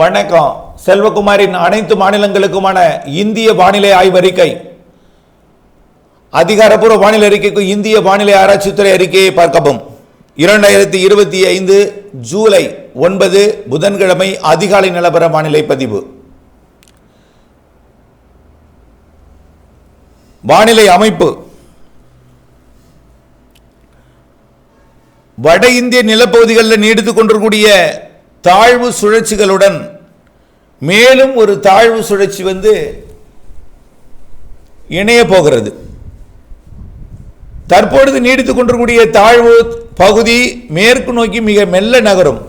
வணக்கம். செல்வகுமாரின் அனைத்து மாநிலங்களுக்குமான இந்திய வானிலை ஆய்வறிக்கை அதிகாரப்பூர்வ வானிலை அறிக்கைக்கு இந்திய வானிலை ஆராய்ச்சித்துறை அறிக்கையை பார்க்கவும். இரண்டாயிரத்தி இருபத்தி ஐந்து ஜூலை ஒன்பது புதன்கிழமை அதிகாலை நிலவர வானிலை பதிவு. வானிலை அமைப்பு. வட இந்திய நிலப்பகுதிகளில் நீடித்துக் கொண்டிருக்கூடிய தாழ்வு சுழற்சிகளுடன் மேலும் ஒரு தாழ்வு சுழற்சி வந்து இணைய போகிறது. தற்பொழுது நீடித்துக் கொண்டிருக்கூடிய தாழ்வு பகுதி மேற்கு நோக்கி மிக மெல்ல நகரும்.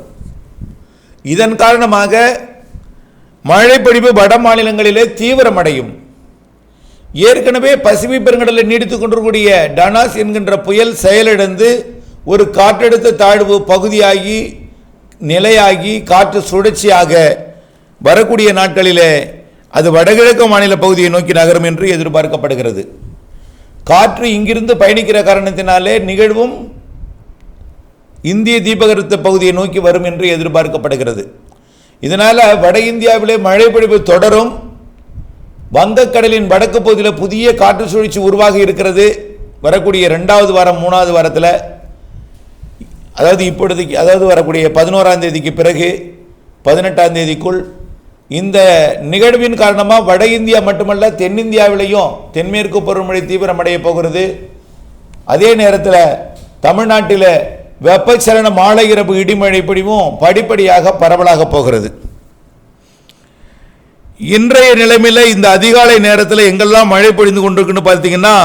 இதன் காரணமாக மழைப்பொழிவு வட மாநிலங்களிலே தீவிரமடையும். ஏற்கனவே பசிபிக் பெருங்கடலில் நீடித்துக் கொண்டிருக்கூடிய டனாஸ் என்கின்ற புயல் செயலிழந்து ஒரு காற்றழுத்த தாழ்வு பகுதியாகி நிலையாகி காற்று சுழற்சியாக வரக்கூடிய நாட்களிலே அது வடகிழக்கு மாநில பகுதியை நோக்கி நகரும் என்று எதிர்பார்க்கப்படுகிறது. காற்று இங்கிருந்து பயணிக்கிற காரணத்தினாலே நிகழ்வும் இந்திய தீபகற்ப பகுதியை நோக்கி வரும் என்று எதிர்பார்க்கப்படுகிறது. இதனால் வட இந்தியாவிலே மழை பொழிவு தொடரும். வங்கக்கடலின் வடக்கு பகுதியில் புதிய காற்று சுழற்சி உருவாகி இருக்கிறது. வரக்கூடிய ரெண்டாவது வாரம் மூணாவது வாரத்தில் அதாவது இப்பொழுதுக்கு அதாவது வரக்கூடிய பதினோராம் தேதிக்கு பிறகு பதினெட்டாம் தேதிக்குள் இந்த நிகழ்வின் காரணமாக வட இந்தியா மட்டுமல்ல தென்னிந்தியாவிலையும் தென்மேற்கு பருவமழை தீவிரமடைய போகிறது. அதே நேரத்தில் தமிழ்நாட்டில் வெப்பச்சலன மாலை இரவு இடிமழை பிடிவும் படிப்படியாக பரவலாக போகிறது. இன்றைய நிலைமையில் இந்த அதிகாலை நேரத்தில் எங்கெல்லாம் மழை பொழிந்து கொண்டிருக்குன்னு பார்த்தீங்கன்னா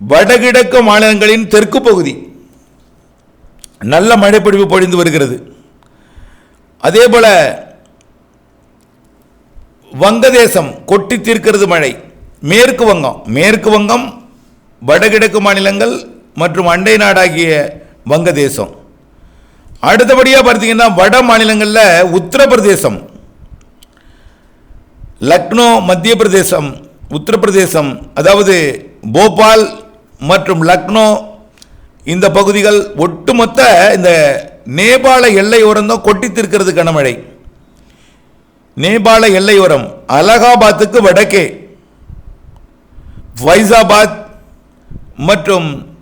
வடகிழக்கு மாநிலங்களின் தெற்கு பகுதி நல்ல மழைப்பொழிவு பொழிந்து வருகிறது. அதே போல் வங்கதேசம் கொட்டி தீர்க்கிறது மழை. மேற்கு வங்கம் மேற்கு வங்கம் வடகிழக்கு மாநிலங்கள் மற்றும் அண்டை நாடாகிய வங்கதேசம். அடுத்தபடியாக பார்த்தீங்கன்னா வட மாநிலங்களில் உத்தரப்பிரதேசம். லக்னோ மத்திய பிரதேசம் உத்தரப்பிரதேசம் அதாவது போபால் மற்றும் லக்னோ இந்த பகுதிகள் ஒட்டுமொத்த இந்த நேபாள எல்லையோரம் தான் கொட்டி கனமழை. நேபாள எல்லையோரம் அலகாபாத்துக்கு வடக்கே. ஃபைசாபாத் மற்றும்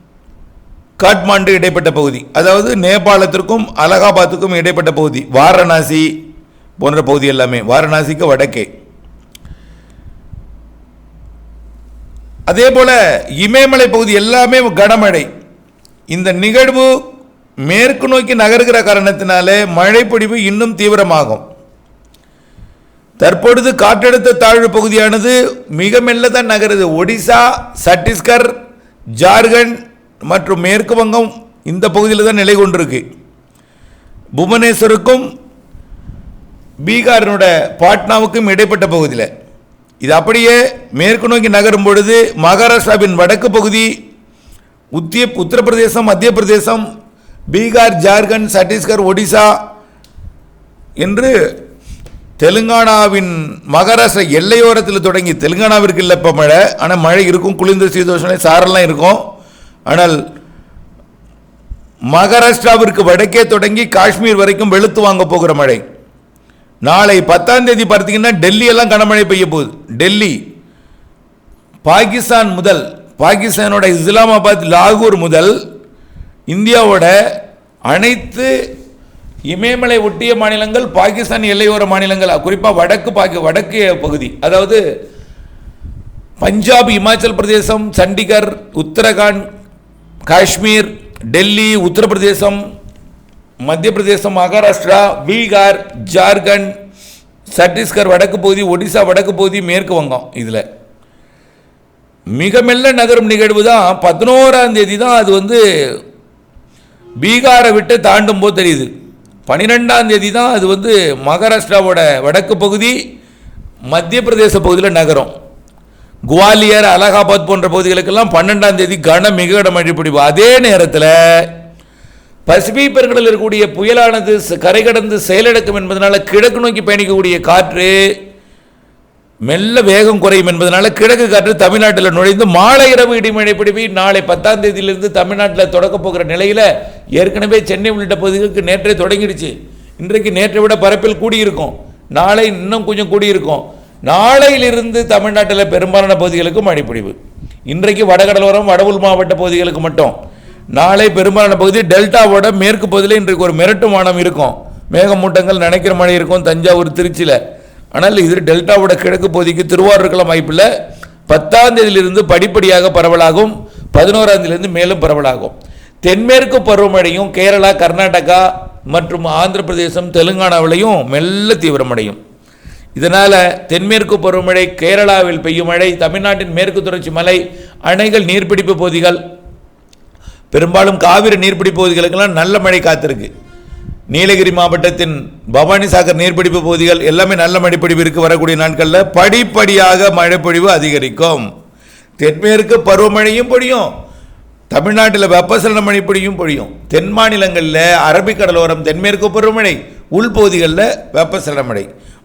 காட்மாண்டு இடைப்பட்ட பகுதி. அதாவது நேபாளத்திற்கும் அலகாபாத்துக்கும் இடைப்பட்ட பகுதி. வாரணாசி போன்ற பகுதி எல்லாமே. வாரணாசிக்கு வடக்கே. அதே போல இமயமலை பகுதி எல்லாமே கனமழை. இந்த நிகழ்வு மேற்கு நோக்கி நகர்கிற காரணத்தினாலே மழைப்பொடிவு இன்னும் தீவிரமாகும். தற்பொழுது காற்றழுத்த தாழ்வு பகுதியானது மிக மெல்ல தான் நகருது. ஒடிசா சத்தீஸ்கர் ஜார்க்கண்ட் மற்றும் மேற்கு வங்கம் இந்த பகுதியில் தான் நிலை கொண்டிருக்கு. புவனேஸ்வருக்கும் பீகாரினோட பாட்னாவுக்கும் இடைப்பட்ட பகுதியில். இது அப்படியே மேற்கு நோக்கி நகரும் பொழுது மகாராஷ்டிராவின் வடக்கு பகுதி உத்திய உத்தரப்பிரதேசம் மத்திய பிரதேசம் பீகார் ஜார்க்கண்ட் சத்தீஸ்கர் ஒடிசா என்று தெலுங்கானாவின் மகாராஷ்டிரா எல்லையோரத்தில் தொடங்கி தெலுங்கானாவிற்கு இல்லை இப்போ மழை. ஆனால் மழை இருக்கும் குளிர்ந்த சீதோஷம் சாரெல்லாம் இருக்கும். ஆனால் மகாராஷ்டிராவிற்கு வடக்கே தொடங்கி காஷ்மீர் வரைக்கும் வெளுத்து வாங்க போகிற மழை. நாளை பத்தாம் தேதி பார்த்தீங்கன்னா டெல்லி எல்லாம் கனமழை பெய்ய போகுது. டெல்லி பாகிஸ்தான் முதல் பாகிஸ்தானோட இஸ்லாமாபாத் லாகூர் முதல் இந்தியாவோட அனைத்து இமயமலை ஒட்டிய மாநிலங்கள் பாகிஸ்தான் எல்லையோர மாநிலங்கள்? குறிப்பாக வடக்கு பாகி வடக்கு பகுதி. அதாவது பஞ்சாப் இமாச்சல் பிரதேசம் சண்டிகர் உத்தரகாண்ட் காஷ்மீர் டெல்லி உத்தரப்பிரதேசம் மத்திய பிரதேசம் மகாராஷ்டிரா பீகார் ஜார்க்கண்ட் சத்தீஸ்கர் வடக்கு பகுதி ஒடிசா வடக்கு பகுதி மேற்கு வங்கம் இதில். மிக மெல்ல நகரும் நிகழ்வு தான் பதினோராம் தேதி தான் அது வந்து பீகாரை விட்டு தாண்டும் போது தெரியுது. பன்னிரெண்டாம் தேதி தான் அது வந்து மகாராஷ்டிராவோட வடக்கு பகுதி மத்திய பிரதேச பகுதியில் நகரும். குவாலியர் அலகாபாத் போன்ற பகுதிகளுக்கெல்லாம் பன்னெண்டாம் தேதி கன மிக கன மழை பிடிக்கும் அதே நேரத்தில் பசிபிக் பெருங்கடலில் இருக்கக்கூடிய புயலானது கரை கடந்து செயலிழக்கும் என்பதனால் கிழக்கு நோக்கி பயணிக்கக்கூடிய காற்று மெல்ல வேகம் குறையும் என்பதனால கிழக்கு காற்று தமிழ்நாட்டில் நுழைந்து மாலை இரவு இடிமழை பிடிவி நாளை பத்தாம் தேதியிலிருந்து தமிழ்நாட்டில் தொடக்க போகிற நிலையில் ஏற்கனவே சென்னை உள்ளிட்ட பகுதிகளுக்கு நேற்றே தொடங்கிடுச்சு. இன்றைக்கு நேற்றை விட பரப்பில் கூடியிருக்கும். நாளை இன்னும் கொஞ்சம் கூடியிருக்கும். நாளையிலிருந்து தமிழ்நாட்டில் பெரும்பாலான பகுதிகளுக்கு மழைப்பொழிவு இன்றைக்கு வடகடலோரம் வடவுள் மாவட்ட பகுதிகளுக்கு மட்டும். நாளை பெரும்பாலான பகுதி டெல்டாவோட மேற்கு பகுதியில் இன்றைக்கு ஒரு மிரட்டு வானம் இருக்கும். மேகமூட்டங்கள் நினைக்கிற மழை இருக்கும். தஞ்சாவூர் திருச்சியில். ஆனால் இது டெல்டாவோட கிழக்கு பகுதிக்கு திருவாரூர்க்கலாம் வாய்ப்பில் பத்தாம் தேதியிலிருந்து படிப்படியாக பரவலாகும். பதினோராம் தேதியிலிருந்து மேலும் பரவலாகும். தென்மேற்கு பருவமழையும் கேரளா கர்நாடகா மற்றும் ஆந்திர பிரதேசம் தெலுங்கானாவிலையும் மெல்ல தீவிரமடையும். இதனால் தென்மேற்கு பருவமழை கேரளாவில் பெய்யும் மழை தமிழ்நாட்டின் மேற்கு தொடர்ச்சி மலை அணைகள் நீர்பிடிப்பு பகுதிகள் பெரும்பாலும் காவிரி நீர்பிடிப்பு பகுதிகளுக்கெல்லாம் நல்ல மழை காத்திருக்கு. நீலகிரி மாவட்டத்தின் பவானி சாகர் நீர்பிடிப்பு பகுதிகள் எல்லாமே நல்ல மழைப்பொழிவிற்கு வரக்கூடிய நாட்களில் படிப்படியாக மழைப்பொழிவு அதிகரிக்கும். தென்மேற்கு பருவமழையும் பொழியும். தமிழ்நாட்டில் வெப்பசலன மழை பொழியும். பொழியும் தென் மாநிலங்களில் அரபிக்கடலோரம் தென்மேற்கு பருவமழை உள்பகுதிகளில் வெப்பசலன மழை.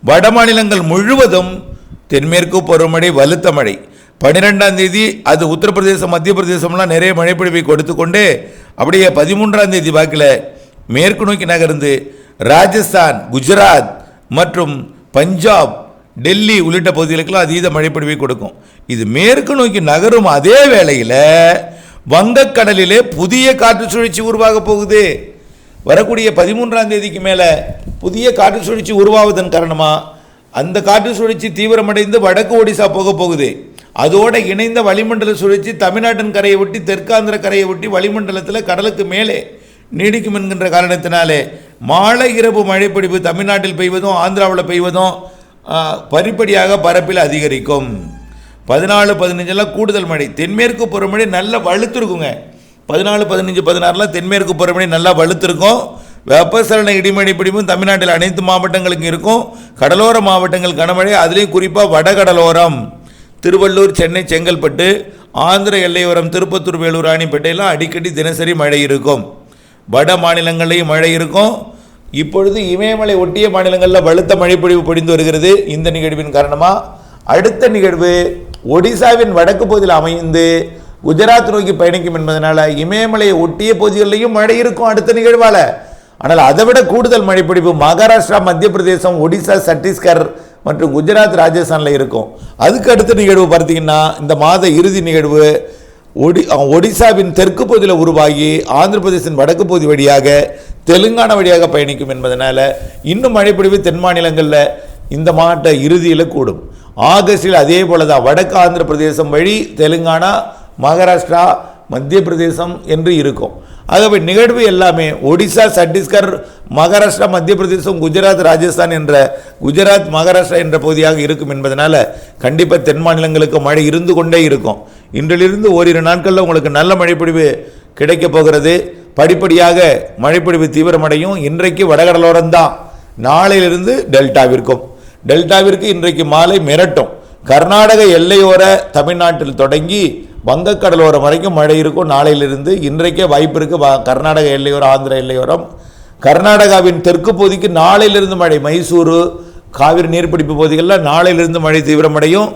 வட மாநிலங்கள் முழுவதும் தென்மேற்கு பருவமழை வலுத்த மழை. பன்னிரெண்டாம் தேதி அது உத்தரப்பிரதேசம் மத்திய பிரதேசம்லாம் நிறைய மழைப்பொழிவை கொடுத்து கொண்டு அப்படியே பதிமூன்றாம் தேதி வாக்கில் மேற்கு நோக்கி நகர்ந்து ராஜஸ்தான் குஜராத் மற்றும் பஞ்சாப் டெல்லி உள்ளிட்ட பகுதிகளுக்கெல்லாம் அதீத மழைப்பொழிவை கொடுக்கும். இது மேற்கு நோக்கி நகரும் அதே வேளையில் வங்கக்கடலிலே புதிய காற்று சுழற்சி உருவாக போகுது. வரக்கூடிய பதிமூன்றாம் தேதிக்கு மேலே புதிய காற்று சுழற்சி உருவாவதன் காரணமாக அந்த காற்று சுழற்சி தீவிரமடைந்து வடக்கு ஒடிசா போக போகுது. அதோடு இணைந்த வளிமண்டல சுழற்சி தமிழ்நாட்டின் கரையை ஒட்டி தெற்காந்திர கரையை ஒட்டி வளிமண்டலத்தில் கடலுக்கு மேலே நீடிக்கும் என்கின்ற காரணத்தினாலே மாலை இரவு மழைப்பொழிவு தமிழ்நாட்டில் பெய்வதும் ஆந்திராவில் பெய்வதும் படிப்படியாக பரப்பில் அதிகரிக்கும். பதினாலு பதினஞ்செல்லாம் கூடுதல் மழை. தென்மேற்கு பருவமழை நல்லா வலுத்துருக்குங்க. பதினாலு பதினஞ்சு பதினாறுலாம் தென்மேற்கு பருவமழை நல்லா வலுத்திருக்கும். வெப்பசலன இடிமழை பிடிப்பும் தமிழ்நாட்டில் அனைத்து மாவட்டங்களுக்கும் இருக்கும். கடலோர மாவட்டங்கள் கனமழை அதுலேயும் குறிப்பாக வடகடலோரம் திருவள்ளூர் சென்னை செங்கல்பட்டு ஆந்திர எல்லையோரம் திருப்பத்தூர் வேலூர் ராணிப்பேட்டையெல்லாம் அடிக்கடி தினசரி மழை இருக்கும். வட மாநிலங்களையும் மழை இருக்கும். இப்பொழுது இமயமலை ஒட்டிய மாநிலங்களில் வலுத்த மழைப்பொழிவு பொழிந்து வருகிறது. இந்த நிகழ்வின் காரணமாக அடுத்த நிகழ்வு ஒடிசாவின் வடக்கு பகுதியில் அமைந்து குஜராத் நோக்கி பயணிக்கும் என்பதனால இமயமலையை ஒட்டிய பகுதிகளிலையும் மழை இருக்கும் அடுத்த நிகழ்வால். ஆனால் அதை விட கூடுதல் மழைப்பிடிப்பு மகாராஷ்டிரா மத்திய பிரதேசம் ஒடிசா சத்தீஸ்கர் மற்றும் குஜராத் ராஜஸ்தானில் இருக்கும். அதுக்கு அடுத்த நிகழ்வு பார்த்தீங்கன்னா இந்த மாத இறுதி நிகழ்வு ஒடி ஒடிசாவின் தெற்கு பகுதியில் உருவாகி ஆந்திர பிரதேசின் வடக்கு பகுதி வழியாக தெலுங்கானா வழியாக பயணிக்கும் என்பதனால் இன்னும் மழைப்பொழிவு தென் மாநிலங்களில் இந்த மாவட்ட இறுதியில் கூடும். ஆகஸ்டில் அதே போல தான் வடக்கு ஆந்திர பிரதேசம் வழி தெலுங்கானா மகாராஷ்டிரா மத்திய பிரதேசம் என்று இருக்கும். ஆகவே நிகழ்வு எல்லாமே ஒடிசா சத்தீஸ்கர் மகாராஷ்டிரா மத்திய பிரதேசம் குஜராத் ராஜஸ்தான் என்ற குஜராத் மகாராஷ்டிரா என்ற பகுதியாக இருக்கும் என்பதனால் கண்டிப்பாக தென் மாநிலங்களுக்கு மழை இருந்து கொண்டே இருக்கும். இன்றிலிருந்து ஓரிரு நாட்களில் உங்களுக்கு நல்ல மழைப்பொழிவு கிடைக்கப் போகிறது. படிப்படியாக மழைப்பொழிவு தீவிரமடையும். இன்றைக்கு வடகடலோரம்தான் நாளையிலிருந்து டெல்டாவிற்கும். டெல்டாவிற்கு இன்றைக்கு மாலை மிரட்டும். கர்நாடக எல்லையோர தமிழ்நாட்டில் தொடங்கி வங்கக்கடலோரம் வரைக்கும் மழை இருக்கும். நாளையிலிருந்து இன்றைக்கே வாய்ப்பு இருக்குது கர்நாடக எல்லையோரம் ஆந்திர எல்லையோரம். கர்நாடகாவின் தெற்கு பகுதிக்கு நாளையிலிருந்து மழை. மைசூரு காவிரி நீர்பிடிப்பு பகுதிகளில் நாளையிலிருந்து மழை தீவிரமடையும்.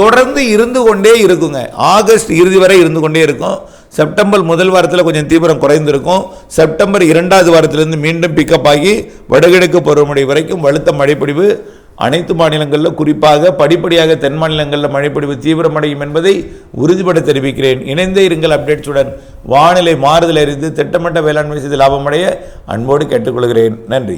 தொடர்ந்து இருந்து கொண்டே இருக்குங்க. ஆகஸ்ட் இறுதி வரை இருந்து கொண்டே இருக்கும். செப்டம்பர் முதல் வாரத்தில் கொஞ்சம் தீவிரம் குறைந்திருக்கும். செப்டம்பர் இரண்டாவது வாரத்திலிருந்து மீண்டும் பிக்கப் ஆகி வடகிழக்கு பருவமழை வரைக்கும் வலுத்த மழைப்பொழிவு. அனைத்து மாநிலங்களில் குறிப்பாக படிப்படியாக தென் மாநிலங்களில் மழைப்பொழிவு தீவிரமடையும் என்பதை உறுதிபட தெரிவிக்கிறேன். இணைந்தே இருங்கள் அப்டேட்ஸுடன் வானிலை மாறுதல் அறிந்து திட்டமிட்ட வேளாண்மை செய்து லாபமடைய அன்போடு கேட்டுக்கொள்கிறேன். நன்றி.